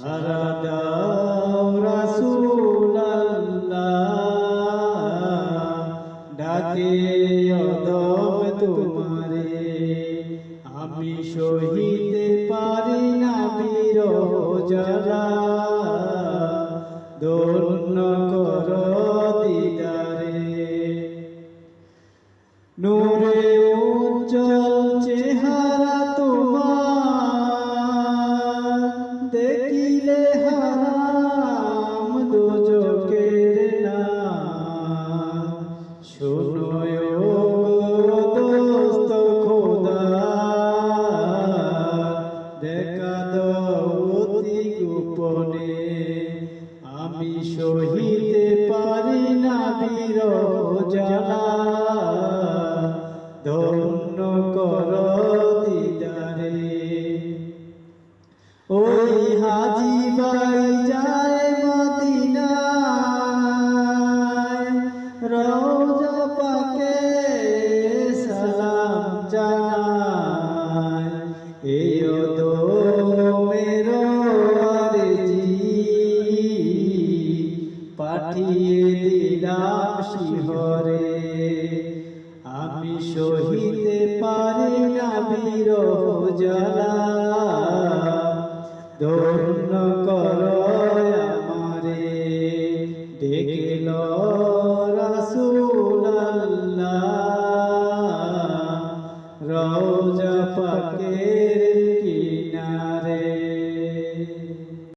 সারা দাও রাসূলাল্লাহ তোমারে। আমি সহিতে পারি না বিরহ জ্বালা দোলন কর দিদারে গোপনে আমি সহিতে পারি না বীর জ্বালা শিহরে আমি সহিতে পারি না বিরহ জ্বালা।